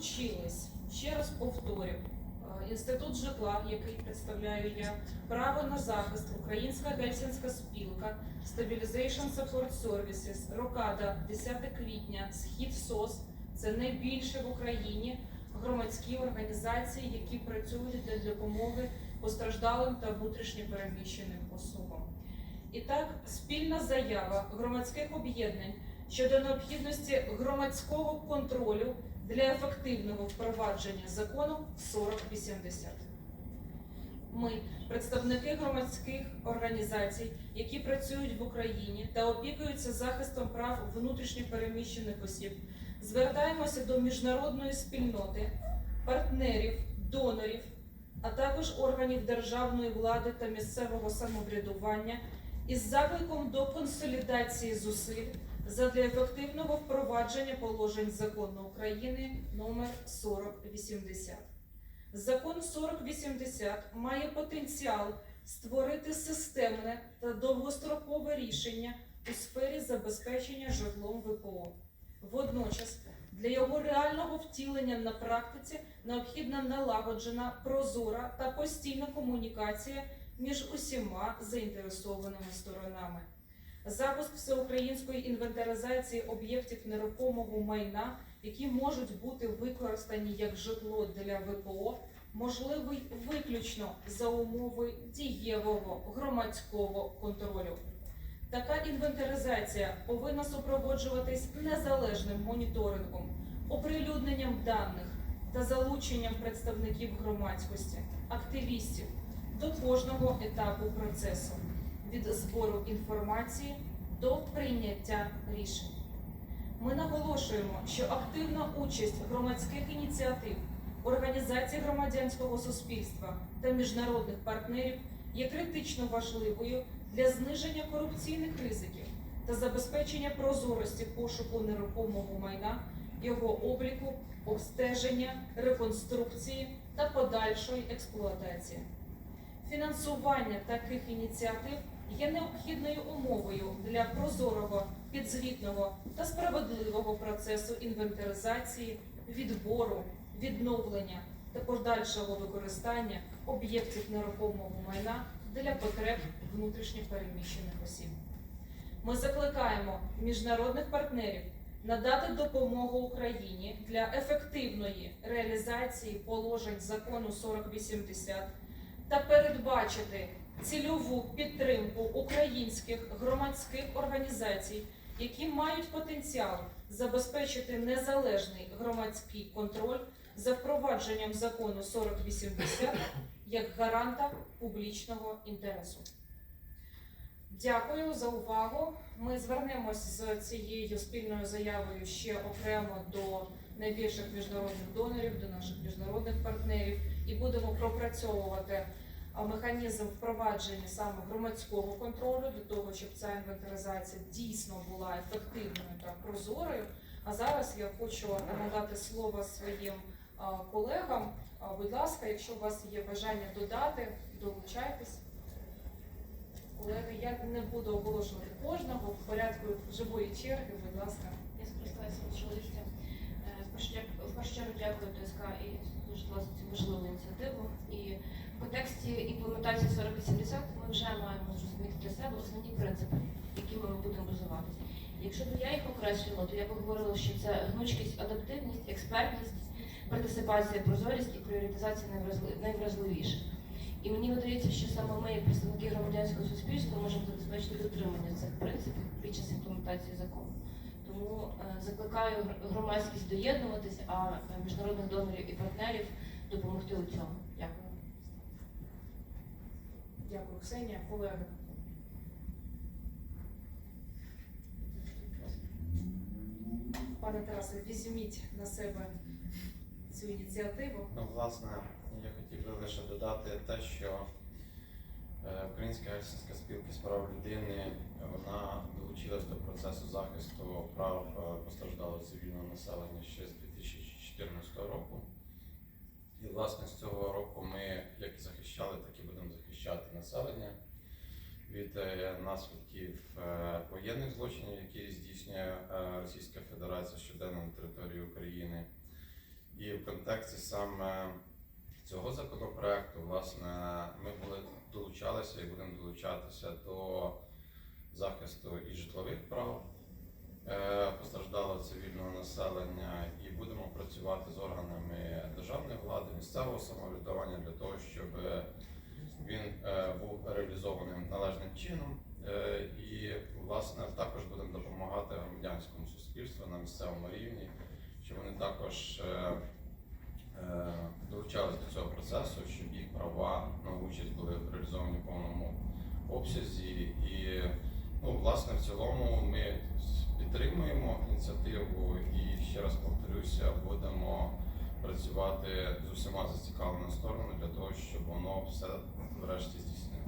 долучились, ще раз повторю, е, інститут житла, який представляю я, право на захист, Українська гельсінська спілка, Stabilization Support Services, Рокада, 10 квітня, Схід СОС. Це найбільше в Україні громадські організації, які працюють для допомоги постраждалим та внутрішньо переміщеним особам. І так, спільна заява громадських об'єднань щодо необхідності громадського контролю для ефективного впровадження закону 4080. Ми, представники громадських організацій, які працюють в Україні та опікуються захистом прав внутрішньо переміщених осіб, звертаємося до міжнародної спільноти, партнерів, донорів, а також органів державної влади та місцевого самоврядування із закликом до консолідації зусиль задля ефективного впровадження положень закону України номер 4080. Закон 4080 має потенціал створити системне та довгострокове рішення у сфері забезпечення житлом ВПО. Водночас для його реального втілення на практиці необхідна налагоджена, прозора та постійна комунікація між усіма заінтересованими сторонами. Запуск всеукраїнської інвентаризації об'єктів нерухомого майна, які можуть бути використані як житло для ВПО, можливий виключно за умови дієвого громадського контролю. Така інвентаризація повинна супроводжуватись незалежним моніторингом, оприлюдненням даних та залученням представників громадськості, активістів до кожного етапу процесу від збору інформації до прийняття рішень. Ми наголошуємо, що активна участь громадських ініціатив, організацій громадянського суспільства та міжнародних партнерів є критично важливою для зниження корупційних ризиків та забезпечення прозорості пошуку нерухомого майна, його обліку, обстеження, реконструкції та подальшої експлуатації. Фінансування таких ініціатив є необхідною умовою для прозорого, підзвітного та справедливого процесу інвентаризації, відбору, відновлення та подальшого використання об'єктів нерухомого майна для потреб внутрішньо переміщених осіб. Ми закликаємо міжнародних партнерів надати допомогу Україні для ефективної реалізації положень закону 4080 та передбачити цільову підтримку українських громадських організацій, які мають потенціал забезпечити незалежний громадський контроль за впровадженням закону 4080 як гаранта публічного інтересу. Дякую за увагу. Ми звернемось з цією спільною заявою ще окремо до найбільших міжнародних донорів, до наших міжнародних партнерів і будемо пропрацьовувати механізм впровадження саме громадського контролю для того, щоб ця інвентаризація дійсно була ефективною та прозорою. А зараз я хочу надати слово своїм колегам. Будь ласка, якщо у вас є бажання додати, долучайтесь. Колеги, я не буду оголошувати кожного в порядку живої черги, будь ласка. Я скористалася можливістю. В першу чергу дякую ТСК і за цю важливу ініціативу. І в контексті імплементації 4080 ми вже маємо зрозуміти для себе основні принципи, якими ми будемо базуватися. Якщо б я їх окреслювала, то я б говорила, що це гнучкість, адаптивність, експертність, партисипація, прозорість і пріоритизація найвразли- найвразливіших. І мені видається, що саме ми, як представники громадянського суспільства, можемо забезпечити дотримання цих принципів під час імплементації закону. Тому е, закликаю громадськість доєднуватись, а міжнародних донорів і партнерів допомогти у цьому. Дякую. Дякую, Ксенія, колеги. Пане Тарасе, візьміть на себе цю ініціативу. Ну, власне, я хотів би лише додати те, що Українська гельсінська спілка з прав людини вона долучилась до процесу захисту прав е, постраждалого цивільного населення ще з 2014 року. І власне з цього року ми як захищали, так і будемо захищати населення від е, наслідків е, воєнних злочинів, які здійснює Російська Федерація щоденно на території України. І в контексті саме цього законопроекту, власне, ми були долучалися і будемо долучатися до захисту і житлових прав е, постраждалого цивільного населення, і будемо працювати з органами державної влади, місцевого самоврядування для того, щоб він е, був реалізованим належним чином. Е, І власне також будемо допомагати громадянському суспільству на місцевому рівні, щоб вони також е, е, долучались до цього процесу, щоб їх права на участь були реалізовані в повному обсязі. І ну, власне в цілому ми підтримуємо ініціативу і ще раз повторюся, будемо працювати з усіма зацікавленими сторонами для того, щоб воно все врешті здійснилося.